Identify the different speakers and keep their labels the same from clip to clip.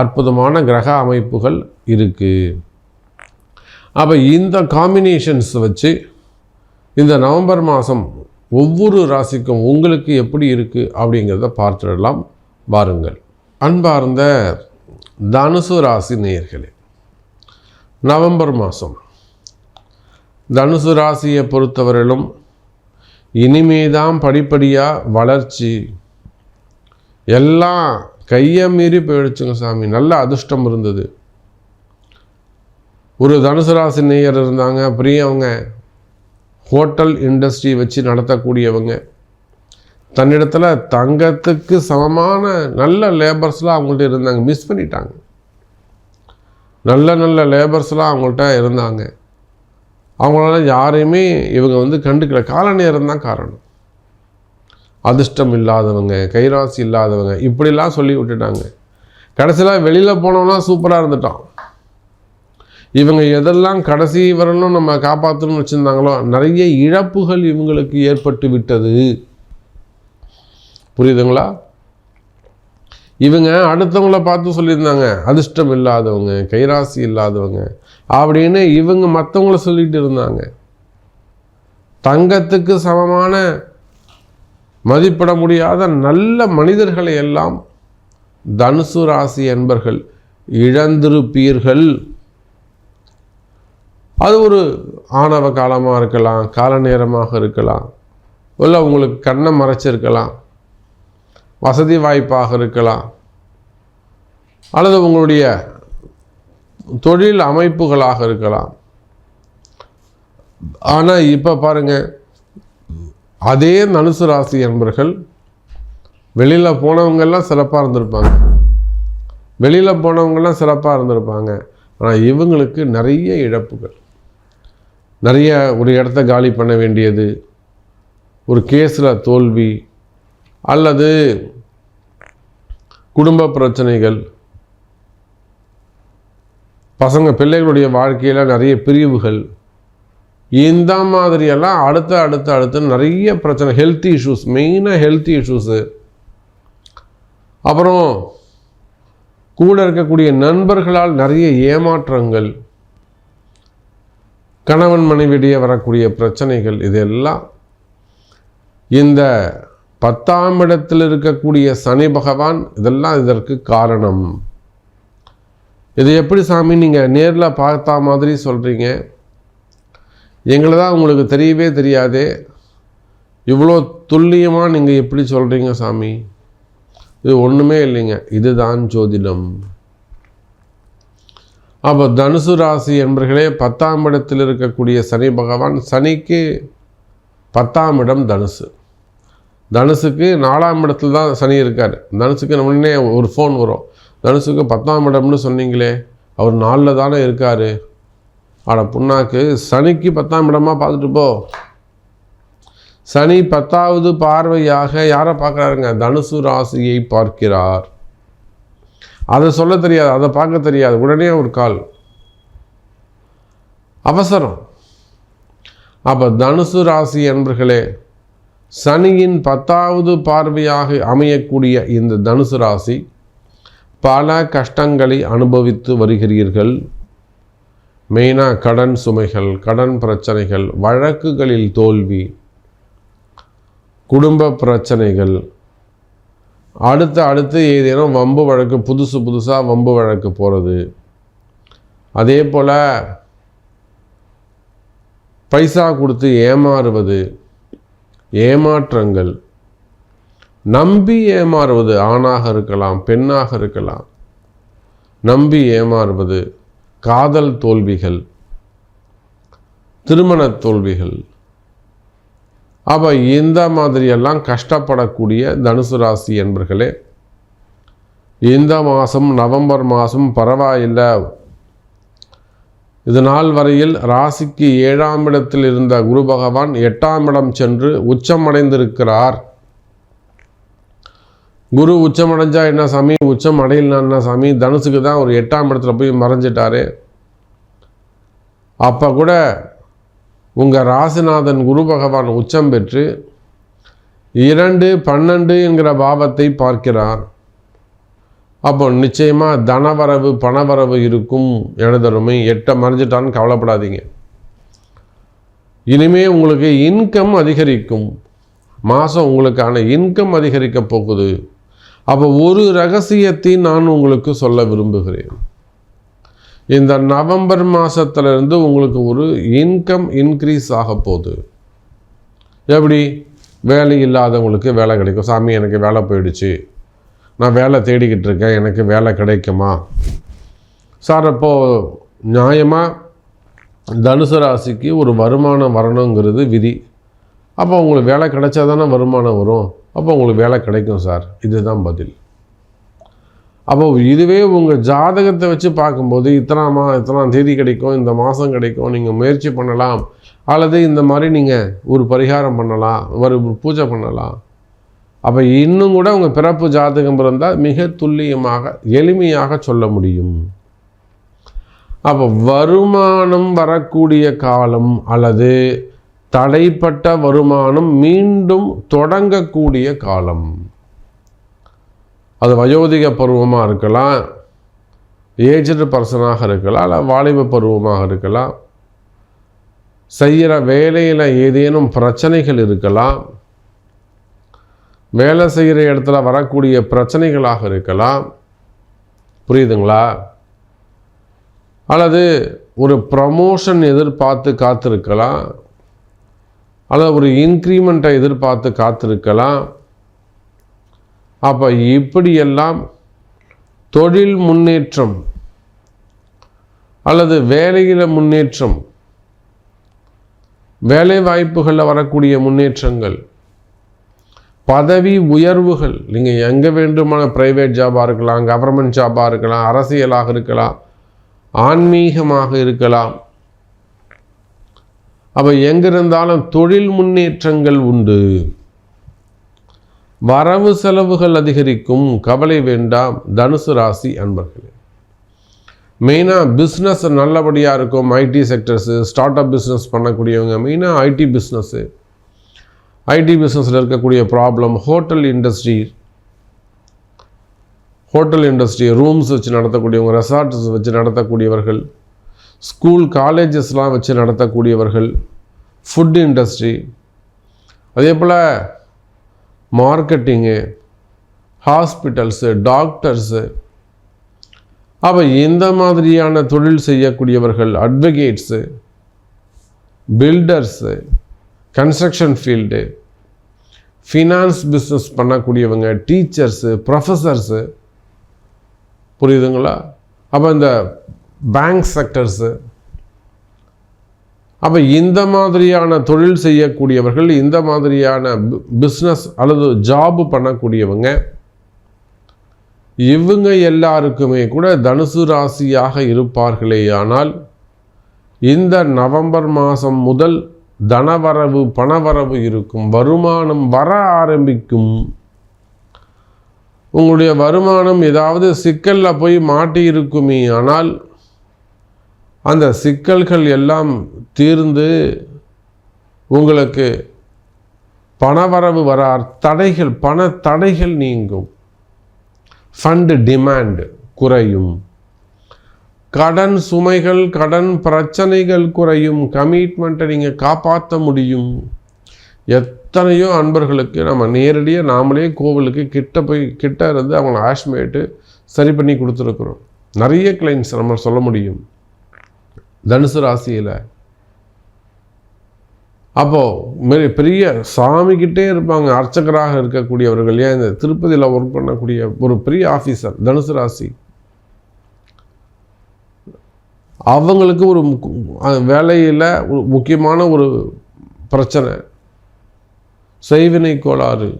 Speaker 1: அற்புதமான கிரக அமைப்புகள் இருக்குது அப்போ இந்த காம்பினேஷன்ஸ் வச்சு இந்த நவம்பர் மாதம் ஒவ்வொரு ராசிக்கும் உங்களுக்கு எப்படி இருக்குது அப்படிங்கிறத பார்த்துடலாம். வாருங்கள். அன்பார்ந்த தனுசு ராசி நேயர்களே நவம்பர் மாதம் தனுசு ராசியை பொறுத்தவரையிலும் இனிமேதான் படிப்படியாக வளர்ச்சி எல்லாம் கையை மீறி போயிடுச்சுங்க சாமி. நல்ல அதிர்ஷ்டம் இருந்தது. ஒரு தனுசு ராசி நேயர் இருந்தாங்க. பெரியவங்க ஹோட்டல் இண்டஸ்ட்ரி வச்சு நடத்தக்கூடியவங்க. தன்னிடத்தில் தங்கத்துக்கு சமமான நல்ல லேபர்ஸ்லாம் அவங்கள்ட்ட இருந்தாங்க. மிஸ் பண்ணிட்டாங்க. நல்ல நல்ல லேபர்ஸ்லாம் அவங்கள்ட்ட இருந்தாங்க. அவங்களால யாரையுமே இவங்க வந்து கண்டுக்கல. கால நேரம் தான் காரணம். அதிர்ஷ்டம் இல்லாதவங்க கைராசி இல்லாதவங்க இப்படிலாம் சொல்லி விட்டுட்டாங்க. கடைசியில் வெளியில் போனோம்னா சூப்பராக இருந்துட்டான். இவங்க எதெல்லாம் கடைசி வரலும் நம்ம காப்பாற்றணும்னு வச்சுருந்தாங்களோ நிறைய இழப்புகள் இவங்களுக்கு ஏற்பட்டு விட்டது. புரியுதுங்களா? இவங்க அடுத்தவங்கள பார்த்து சொல்லியிருந்தாங்க அதிர்ஷ்டம் இல்லாதவங்க கைராசி இல்லாதவங்க அப்படின்னு இவங்க மற்றவங்கள சொல்லிட்டு இருந்தாங்க. தங்கத்துக்கு சமமான மதிப்பிட முடியாத நல்ல மனிதர்களை எல்லாம் தனுசு ராசி என்பர்கள் இழந்திருப்பீர்கள். அது ஒரு ஆணவ காலமாக இருக்கலாம் கால நேரமாக இருக்கலாம் இல்லை உங்களுக்கு கண்ணை மறைச்சிருக்கலாம் வசதி வாய்ப்பாக இருக்கலாம் அல்லது உங்களுடைய தொழில் அமைப்புகளாக இருக்கலாம். ஆனால் இப்போ பாருங்கள் அதே தனுசு ராசி அன்பர்கள் வெளியில் போனவங்கெல்லாம் சிறப்பாக இருந்திருப்பாங்க. வெளியில் போனவங்கெல்லாம் சிறப்பாக இருந்திருப்பாங்க. ஆனால் இவங்களுக்கு நிறைய இழப்புகள். நிறைய ஒரு இடத்த காலி பண்ண வேண்டியது ஒரு கேஸில் தோல்வி அல்லது குடும்ப பிரச்சனைகள். பசங்க பிள்ளைகளுடைய வாழ்க்கையில் நிறைய பிரிவுகள். இந்த மாதிரியெல்லாம் அடுத்த அடுத்த அடுத்து நிறைய பிரச்சனை. ஹெல்த் இஷ்யூஸ் மெயினாக ஹெல்த் இஷ்யூஸு அப்புறம் கூட இருக்கக்கூடிய நண்பர்களால் நிறைய ஏமாற்றங்கள் கணவன் மனைவியிடையே வரக்கூடிய பிரச்சனைகள் இதெல்லாம் இந்த பத்தாம் இடத்தில் இருக்கக்கூடிய சனி பகவான் இதெல்லாம் இதற்கு காரணம். இது எப்படி சாமி நீங்கள் நேரில் பார்த்தா மாதிரி சொல்கிறீங்க எங்களை தான் உங்களுக்கு தெரியவே தெரியாதே. இவ்வளோ துல்லியமாக நீங்கள் எப்படி சொல்கிறீங்க சாமி? இது ஒன்றுமே இல்லைங்க. இதுதான் ஜோதிடம். அப்போ தனுசு ராசி என்பர்களே பத்தாம் இடத்தில் இருக்கக்கூடிய சனி பகவான் சனிக்கு பத்தாம் இடம் தனுசு. தனுசுக்கு நாலாம் இடத்துல தான் சனி இருக்கார். தனுசுக்கு நம்மளே ஒரு ஃபோன் வரும். தனுசுக்கு பத்தாம் இடம்னு சொன்னீங்களே அவர் நாளில் தானே இருக்கார். ஆனால் புண்ணாக்கு சனிக்கு பத்தாம் இடமா பார்த்துட்டு போ. சனி பத்தாவது பார்வையாக யாரை பார்க்குறாருங்க? தனுசு ராசியை பார்க்கிறார். அதை சொல்ல தெரியாது அதை பார்க்க தெரியாது. உடனே ஒரு கால். அவசரம். அப்போ தனுசு ராசி என்பர்களே சனியின் பத்தாவது பார்வையாக அமையக்கூடிய இந்த தனுசு ராசி பல கஷ்டங்களை அனுபவித்து வருகிறீர்கள். மெயினாக கடன் சுமைகள் கடன் பிரச்சனைகள் வழக்குகளில் தோல்வி குடும்ப பிரச்சனைகள். அடுத்து அடுத்து ஏதேனும் வம்பு வழக்கு புதுசு புதுசாக வம்பு வழக்கு போகிறது அதே போல் பைசா கொடுத்து ஏமாறுவது ஏமாற்றங்கள். நம்பி ஏமாறுவது ஆணாக இருக்கலாம் பெண்ணாக இருக்கலாம். நம்பி ஏமாறுவது. காதல் தோல்விகள் திருமண தோல்விகள் அப்போ இந்த மாதிரியெல்லாம் கஷ்டப்படக்கூடிய தனுசு ராசி என்பர்களே இந்த மாதம் நவம்பர் மாதம் பரவாயில்லை. இது நாள் வரையில் ராசிக்கு ஏழாம் இடத்தில் இருந்த குரு பகவான் எட்டாம் இடம் சென்று உச்சமடைந்திருக்கிறார் குரு உச்சம் அடைஞ்சா என்ன சாமி? உச்சம் அடையலனா சாமி? தனுசுக்கு தான் ஒரு எட்டாம் இடத்துல போய் மறைஞ்சிட்டாரு. அப்போ கூட உங்கள் ராசிநாதன் குரு பகவான் உச்சம் பெற்று இரண்டு பன்னெண்டு என்கிற பாவத்தை பார்க்கிறார். அப்போ நிச்சயமாக தனவரவு பணவரவு இருக்கும் எழுதருமை எட்டை மறைஞ்சிட்டான்னு கவலைப்படாதீங்க. இனிமே உங்களுக்கு இன்கம் அதிகரிக்கும். மாதம் உங்களுக்கான இன்கம் அதிகரிக்க போகுது. அப்போ ஒரு ரகசியத்தை நான் உங்களுக்கு சொல்ல விரும்புகிறேன். இந்த நவம்பர் மாதத்துலேருந்து உங்களுக்கு ஒரு இன்கம் இன்க்ரீஸ் ஆக போகுது. எப்படி? வேலை இல்லாதவங்களுக்கு வேலை கிடைக்கும். சாமி எனக்கு வேலை போயிடுச்சு. நான் வேலை தேடிக்கிட்டு இருக்கேன். எனக்கு வேலை கிடைக்குமா? சார் அப்போது நியாயமாக தனுசு ராசிக்கு ஒரு வருமானம் வரணுங்கிறது விதி. அப்போ உங்களுக்கு வேலை கிடைச்சா தானே வருமானம் வரும். அப்போ உங்களுக்கு வேலை கிடைக்கும் சார். இதுதான் பதில். அப்போ இதுவே உங்கள் ஜாதகத்தை வச்சு பார்க்கும்போது இத்தனாமா இத்தனாம் தேதி கிடைக்கும் இந்த மாதம் கிடைக்கும் நீங்கள் முயற்சி பண்ணலாம். அல்லது இந்த மாதிரி நீங்கள் ஒரு பரிகாரம் பண்ணலாம் ஒரு பூஜை பண்ணலாம். அப்போ இன்னும் கூட உங்கள் பிறப்பு ஜாதகம் இருந்தால் மிக துல்லியமாக எளிமையாக சொல்ல முடியும். அப்போ வருமானம் வரக்கூடிய காலம் அல்லது தடைப்பட்ட வருமானம் மீண்டும் தொடங்கக்கூடிய காலம். அது வயோதிக பருவமாக இருக்கலாம் ஏஜ்டு பர்சனாக இருக்கலாம் இல்லை வாலிப பருவமாக இருக்கலாம் செய்கிற வேலையில் ஏதேனும் பிரச்சனைகள் இருக்கலாம் வேலை செய்கிற இடத்துல வரக்கூடிய பிரச்சனைகளாக இருக்கலாம். புரியுதுங்களா? அல்லது ஒரு ப்ரமோஷன் எதிர்பார்த்து காத்திருக்கலாம் அல்லது ஒரு இன்க்ரிமெண்ட்டை எதிர்பார்த்து காத்திருக்கலாம். அப்போ இப்படியெல்லாம் தொழில் முன்னேற்றம் அல்லது வேலையில் முன்னேற்றம் வேலை வாய்ப்புகளில் வரக்கூடிய முன்னேற்றங்கள் பதவி உயர்வுகள் நீங்கள் எங்கே வேண்டுமான ப்ரைவேட் ஜாபாக இருக்கலாம் கவர்மெண்ட் ஜாபாக இருக்கலாம் அரசியலாக இருக்கலாம் ஆன்மீகமாக இருக்கலாம். அப்போ எங்கிருந்தாலும் தொழில் முன்னேற்றங்கள் உண்டு. வரவு செலவுகள் அதிகரிக்கும் கவலை வேண்டாம் தனுசு ராசி அன்பர்களே. மெயினாக பிஸ்னஸ் நல்லபடியாக இருக்கும் IT sectors start up business பண்ணக்கூடியவங்க மெயினாக ஐடி பிஸ்னஸ்ஸு ஐடி பிஸ்னஸில் இருக்கக்கூடிய problem hotel industry hotel industry rooms வச்சு நடத்தக்கூடியவங்க ரெசார்ட்ஸ் வச்சு நடத்தக்கூடியவர்கள். ஸ்கூல் காலேஜஸ்லாம் வச்சு நடத்தக்கூடியவர்கள் ஃபுட் இண்டஸ்ட்ரி அதே போல் மார்க்கெட்டிங்கு ஹாஸ்பிட்டல்ஸு டாக்டர்ஸு அப்போ இந்த மாதிரியான தொழில் செய்யக்கூடியவர்கள் advocates builders construction field finance business பண்ணக்கூடியவங்க டீச்சர்ஸு ப்ரொஃபஸர்ஸு புரியுதுங்களா? அப்போ இந்த பேங்க் செக்டர்ஸு அப்போ இந்த மாதிரியான தொழில் செய்யக்கூடியவர்கள் இந்த மாதிரியான பிஸ்னஸ் அல்லது ஜாபு பண்ணக்கூடியவங்க இவங்க எல்லாருக்குமே கூட தனுசு ராசியாக இருப்பார்களே ஆனால் இந்த நவம்பர் மாதம் முதல் தனவரவு பணவரவு இருக்கும் வருமானம் வர ஆரம்பிக்கும். உங்களுடைய வருமானம் ஏதாவது சிக்கலில் போய் மாட்டியிருக்குமே ஆனால் அந்த சிக்கல்கள் எல்லாம் தீர்ந்து உங்களுக்கு பணவரவு வர தடைகள் பண தடைகள் நீங்கும். ஃபண்டு டிமாண்டு குறையும். கடன் சுமைகள் கடன் பிரச்சனைகள் குறையும். கமிட்மெண்ட்டை நீங்கள் காப்பாற்ற முடியும். எத்தனையோ அன்பர்களுக்கு நம்ம நேரடியாக நாமளே கோவிலுக்கு கிட்ட போய் கிட்ட இருந்து அவங்கள ஆஷ்மேட்டு சரி பண்ணி கொடுத்துருக்குறோம். நிறைய கிளைண்ட்ஸ் நம்ம சொல்ல முடியும். தனுசு ராசியில். அப்போது பெரிய சாமிக்கிட்டே இருப்பாங்க. அர்ச்சகராக இருக்கக்கூடியவர்கள். ஏன் இந்த திருப்பதியில் ஒர்க் பண்ணக்கூடிய ஒரு பெரிய ஆஃபீஸர் தனுசு ராசி. அவங்களுக்கு ஒரு வேலையில் ஒரு முக்கியமான ஒரு பிரச்சனை. செய்வினை கோளாறு.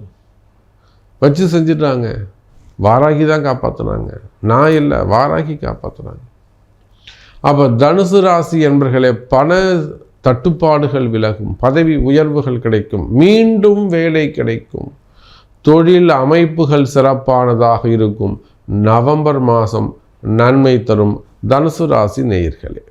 Speaker 1: வச்சு செஞ்சிட்டாங்க. வாராகி தான் காப்பாற்றினாங்க நான் இல்லை வாராகி காப்பாற்றினாங்க அப்போ தனுசு ராசி என்பர்களே பண தட்டுப்பாடுகள் விலகும் பதவி உயர்வுகள் கிடைக்கும் மீண்டும் வேலை கிடைக்கும் தொழில் அமைப்புகள் சிறப்பானதாக இருக்கும் நவம்பர் மாதம் நன்மை தரும் தனுசு ராசி நேயர்களே.